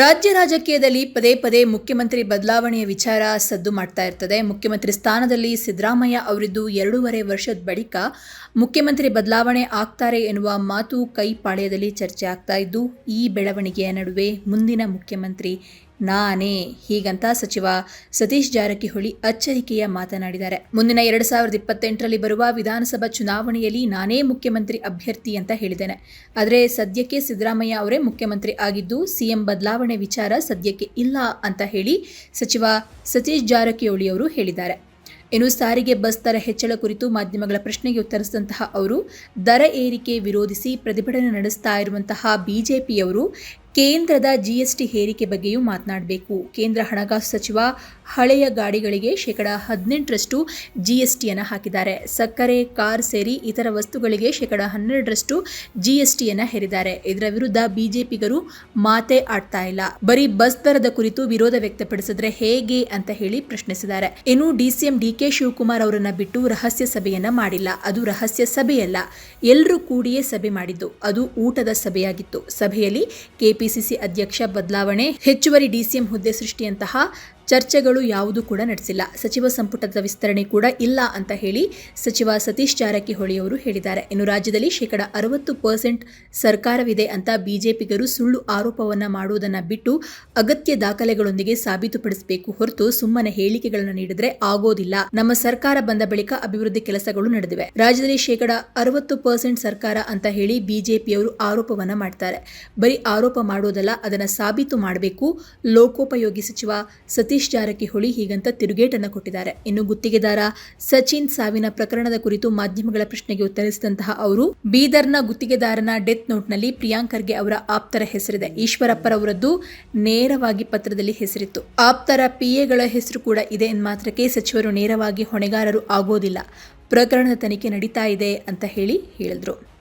ರಾಜ್ಯ ರಾಜಕೀಯದಲ್ಲಿ ಪದೇ ಪದೇ ಮುಖ್ಯಮಂತ್ರಿ ಬದಲಾವಣೆಯ ವಿಚಾರ ಸದ್ದು ಮಾಡ್ತಾ ಇರ್ತದೆ. ಮುಖ್ಯಮಂತ್ರಿ ಸ್ಥಾನದಲ್ಲಿ ಸಿದ್ದರಾಮಯ್ಯ ಅವರಿದ್ದು ಎರಡೂವರೆ ವರ್ಷದ ಬಳಿಕ ಮುಖ್ಯಮಂತ್ರಿ ಬದಲಾವಣೆ ಆಗ್ತಾರೆ ಎನ್ನುವ ಮಾತು ಕೈ ಪಾಳ್ಯದಲ್ಲಿ ಚರ್ಚೆ ಆಗ್ತಾ ಇದ್ದು, ಈ ಬೆಳವಣಿಗೆಯ ನಡುವೆ ಮುಂದಿನ ಮುಖ್ಯಮಂತ್ರಿ ನಾನೇ. ಹೀಗಂತ ಸಚಿವ ಸತೀಶ್ ಜಾರಕಿಹೊಳಿ ಅಚ್ಚರಿಕೆಯ ಮಾತನಾಡಿದ್ದಾರೆ. ಮುಂದಿನ ಎರಡು ಸಾವಿರದ ಇಪ್ಪತ್ತೆಂಟರಲ್ಲಿ ಬರುವ ವಿಧಾನಸಭಾ ಚುನಾವಣೆಯಲ್ಲಿ ನಾನೇ ಮುಖ್ಯಮಂತ್ರಿ ಅಭ್ಯರ್ಥಿ ಅಂತ ಹೇಳಿದ್ದೇನೆ. ಆದರೆ ಸದ್ಯಕ್ಕೆ ಸಿದ್ದರಾಮಯ್ಯ ಅವರೇ ಮುಖ್ಯಮಂತ್ರಿ ಆಗಿದ್ದು ಸಿಎಂ ಬದಲಾವಣೆ ವಿಚಾರ ಸದ್ಯಕ್ಕೆ ಇಲ್ಲ ಅಂತ ಹೇಳಿ ಸಚಿವ ಸತೀಶ್ ಜಾರಕಿಹೊಳಿ ಅವರು ಹೇಳಿದ್ದಾರೆ. ಇನ್ನು ಸಾರಿಗೆ ಬಸ್ ದರ ಹೆಚ್ಚಳ ಕುರಿತು ಮಾಧ್ಯಮಗಳ ಪ್ರಶ್ನೆಗೆ ಉತ್ತರಿಸಿದಂತಹ ಅವರು, ದರ ಏರಿಕೆ ವಿರೋಧಿಸಿ ಪ್ರತಿಭಟನೆ ನಡೆಸ್ತಾ ಇರುವಂತಹ ಬಿಜೆಪಿಯವರು ಕೇಂದ್ರದ ಜಿಎಸ್ಟಿ ಹೇರಿಕೆ ಬಗ್ಗೆಯೂ ಮಾತನಾಡಬೇಕು. ಕೇಂದ್ರ ಹಣಕಾಸು ಸಚಿವ ಹಳೆಯ ಗಾಡಿಗಳಿಗೆ ಶೇಕಡ ಹದಿನೆಂಟರಷ್ಟು ಜಿಎಸ್ಟಿಯನ್ನು ಹಾಕಿದ್ದಾರೆ. ಸಕ್ಕರೆ, ಕಾರ್ ಸೇರಿ ಇತರ ವಸ್ತುಗಳಿಗೆ ಶೇಕಡ ಹನ್ನೆರಡರಷ್ಟು ಜಿಎಸ್ಟಿಯನ್ನು ಹೇರಿದ್ದಾರೆ. ಇದರ ವಿರುದ್ಧ ಬಿಜೆಪಿಗರು ಮಾತೇ ಆಡ್ತಾ ಇಲ್ಲ. ಬರೀ ಬಸ್ ದರದ ಕುರಿತು ವಿರೋಧ ವ್ಯಕ್ತಪಡಿಸಿದ್ರೆ ಹೇಗೆ ಅಂತ ಹೇಳಿ ಪ್ರಶ್ನಿಸಿದ್ದಾರೆ. ಇನ್ನು ಡಿಸಿಎಂ ಡಿಕೆ ಶಿವಕುಮಾರ್ ಅವರನ್ನು ಬಿಟ್ಟು ರಹಸ್ಯ ಸಭೆಯನ್ನ ಮಾಡಿಲ್ಲ. ಅದು ರಹಸ್ಯ ಸಭೆಯಲ್ಲ. ಎಲ್ಲರೂ ಕೂಡಿಯೇ ಸಭೆ ಮಾಡಿದ್ದು. ಅದು ಊಟದ ಸಭೆಯಾಗಿತ್ತು. ಸಭೆಯಲ್ಲಿ ಕೆಪಿಸಿಸಿ ಅಧ್ಯಕ್ಷ ಬದಲಾವಣೆ ಹೆಚ್ಚುವರಿ ಡಿಸಿಎಂ ಹುದ್ದೆ ಸೃಷ್ಟಿಯಂತಹ ಚರ್ಚೆಗಳು ಯಾವುದೂ ಕೂಡ ನಡೆಸಿಲ್ಲ. ಸಚಿವ ಸಂಪುಟದ ವಿಸ್ತರಣೆ ಕೂಡ ಇಲ್ಲ ಅಂತ ಹೇಳಿ ಸಚಿವ ಸತೀಶ್ ಜಾರಕಿಹೊಳಿ ಅವರು ಹೇಳಿದ್ದಾರೆ. ಇನ್ನು ರಾಜ್ಯದಲ್ಲಿ ಶೇಕಡ ಅರವತ್ತು ಪರ್ಸೆಂಟ್ ಸರ್ಕಾರವಿದೆ ಅಂತ ಬಿಜೆಪಿಗರು ಸುಳ್ಳು ಆರೋಪವನ್ನ ಮಾಡುವುದನ್ನು ಬಿಟ್ಟು ಅಗತ್ಯ ದಾಖಲೆಗಳೊಂದಿಗೆ ಸಾಬೀತುಪಡಿಸಬೇಕು ಹೊರತು ಸುಮ್ಮನೆ ಹೇಳಿಕೆಗಳನ್ನು ನೀಡಿದ್ರೆ ಆಗೋದಿಲ್ಲ. ನಮ್ಮ ಸರ್ಕಾರ ಬಂದ ಬಳಿಕ ಅಭಿವೃದ್ಧಿ ಕೆಲಸಗಳು ನಡೆದಿವೆ. ರಾಜ್ಯದಲ್ಲಿ ಶೇಕಡ ಅರವತ್ತು ಪರ್ಸೆಂಟ್ ಸರ್ಕಾರ ಅಂತ ಹೇಳಿ ಬಿಜೆಪಿಯವರು ಆರೋಪವನ್ನ ಮಾಡ್ತಾರೆ. ಬರೀ ಆರೋಪ ಮಾಡೋದಲ್ಲ ಅದನ್ನ ಸಾಬೀತು ಮಾಡಬೇಕು. ಲೋಕೋಪಯೋಗಿ ಸಚಿವ ಸತೀಶ್ ಜಾರಕಿಹೊಳಿ ಹೀಗಂತ ತಿರುಗೇಟನ್ನು ಕೊಟ್ಟಿದ್ದಾರೆ. ಇನ್ನು ಗುತ್ತಿಗೆದಾರ ಸಚಿನ್ ಸಾವಿನ ಪ್ರಕರಣದ ಕುರಿತು ಮಾಧ್ಯಮಗಳ ಪ್ರಶ್ನೆಗೆ ಉತ್ತರಿಸಿದಂತಹ ಅವರು, ಬೀದರ್ನ ಗುತ್ತಿಗೆದಾರನ ಡೆತ್ ನೋಟ್ನಲ್ಲಿ ಪ್ರಿಯಾಂಕರ್ಗೆ ಅವರ ಆಪ್ತರ ಹೆಸರಿದೆ. ಈಶ್ವರಪ್ಪರವರದ್ದು ನೇರವಾಗಿ ಪತ್ರದಲ್ಲಿ ಹೆಸರಿತ್ತು. ಆಪ್ತರ ಪಿಎಗಳ ಹೆಸರು ಕೂಡ ಇದೆ ಎಂದ ಮಾತ್ರಕ್ಕೆ ಸಚಿವರು ನೇರವಾಗಿ ಹೊಣೆಗಾರರು ಆಗೋದಿಲ್ಲ. ಪ್ರಕರಣದ ತನಿಖೆ ನಡೀತಾ ಇದೆ ಅಂತ ಹೇಳಿ ಹೇಳಿದ್ರು.